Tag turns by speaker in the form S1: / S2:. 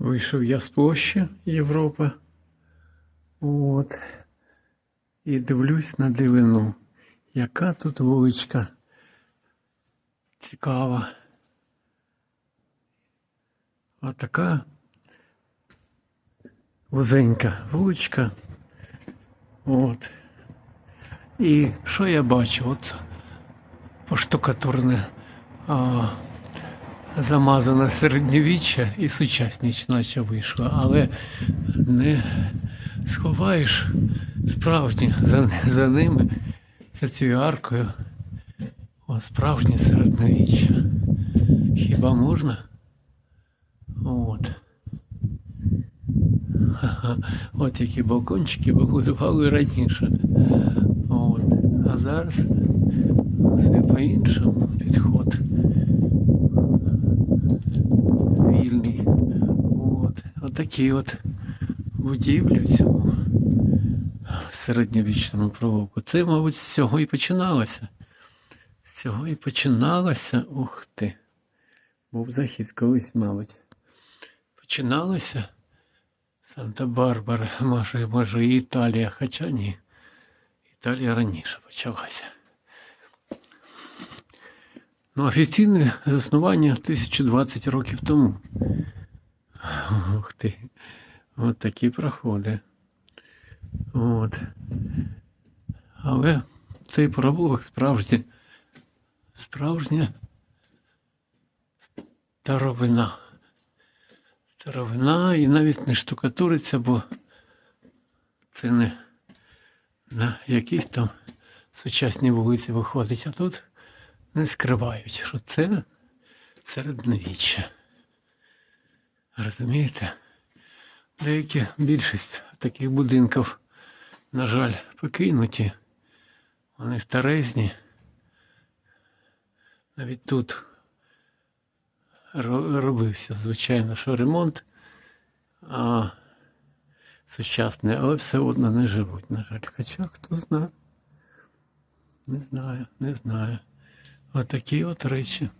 S1: Вийшов я з площі Європи. От. І дивлюсь на дивину. Яка тут вуличка цікава. А така вузенька вуличка. От. І що я бачу? От поштукатурне а, замазане середньовіччя і сучасність наче вийшло, але не сховаєш справжнє за, за ними, за цією аркою. О, справжнє середньовіччя. Хіба можна? От. От які балкончики побудували раніше. От. А зараз все по-іншому От. Отакі от будівлі в цьому середньовічному провулку. Це, мабуть, з цього і починалося. З цього і починалося. Ух ти. Був захід колись, мабуть. Починалося Санта-Барбара, може, може, і Італія, хоча ні. Італія раніше почалася. Ну, офіційне заснування 1020 років тому. Ух ти. От такі проходи. От. Але цей провулок справді справжня старовина. Старовина і навіть не штукатуриться, бо це не на якісь там сучасні вулиці виходить, а тут не скривають, що це середньовіччя. Розумієте? Деякі більшість таких будинків, на жаль, покинуті. Вони старезні. Навіть тут робився, звичайно, що ремонт, а сучасний, але все одно не живуть, на жаль. Хоча хто знає. Не знаю, не знаю. Отакі от речі.